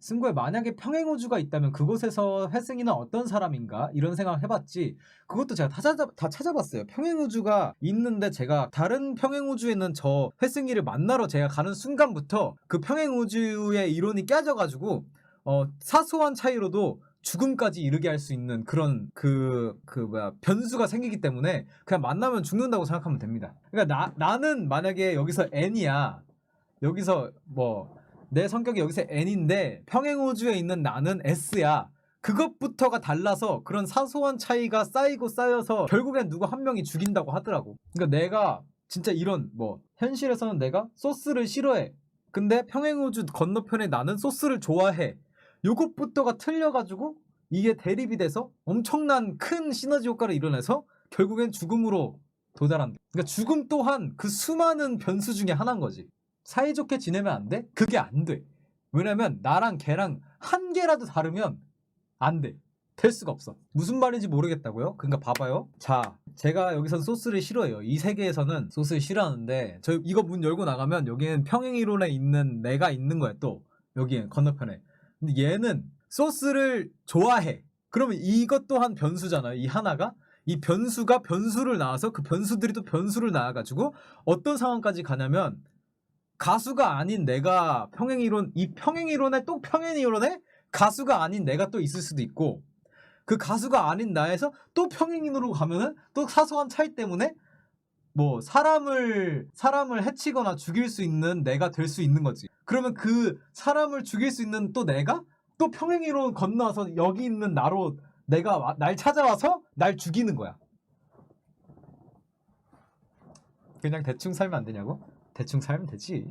승구에 만약에 평행우주가 있다면 그곳에서 회승이는 어떤 사람인가? 이런 생각을 해봤지. 그것도 제가 다, 찾아, 다 찾아봤어요. 평행우주가 있는데 제가 다른 평행우주에 있는 저 회승이를 만나러 제가 가는 순간부터 그 평행우주의 이론이 깨져가지고 어, 사소한 차이로도 죽음까지 이르게 할 수 있는 그런 그, 그 뭐야 변수가 생기기 때문에 그냥 만나면 죽는다고 생각하면 됩니다. 그러니까 나, 나는 만약에 여기서 N이야. 여기서 뭐 내 성격이 여기서 N인데 평행우주에 있는 나는 S야. 그것부터가 달라서 그런 사소한 차이가 쌓이고 쌓여서 결국엔 누구 한 명이 죽인다고 하더라고. 그러니까 내가 진짜 이런 뭐 현실에서는 내가 소스를 싫어해. 근데 평행우주 건너편에 나는 소스를 좋아해. 요것부터가 틀려가지고 이게 대립이 돼서 엄청난 큰 시너지 효과를 이뤄내서 결국엔 죽음으로 도달한다. 그러니까 죽음 또한 그 수많은 변수 중에 하나인 거지. 사이좋게 지내면 안 돼? 그게 안 돼. 왜냐면 나랑 걔랑 한 개라도 다르면 안 돼. 될 수가 없어. 무슨 말인지 모르겠다고요? 그러니까 봐봐요. 자, 제가 여기선 소스를 싫어해요. 이 세계에서는 소스를 싫어하는데 저 이거 문 열고 나가면 여기는 평행이론에 있는 내가 있는 거야 또 여기에 건너편에. 근데 얘는 소스를 좋아해. 그러면 이것 또한 변수잖아요. 이 하나가 이 변수가 변수를 낳아서 그 변수들이 또 변수를 낳아가지고 어떤 상황까지 가냐면 가수가 아닌 내가 평행 이론 이 평행 이론에 또 평행 이론에 가수가 아닌 내가 또 있을 수도 있고 그 가수가 아닌 나에서 또 평행인으로 가면은 또 사소한 차이 때문에 뭐 사람을 사람을 해치거나 죽일 수 있는 내가 될 수 있는 거지. 그러면 그 사람을 죽일 수 있는 또 내가 또 평행 이론 건너서 여기 있는 나로 내가 와- 날 찾아와서 날 죽이는 거야. 그냥 대충 살면 안 되냐고? 대충 살면 되지.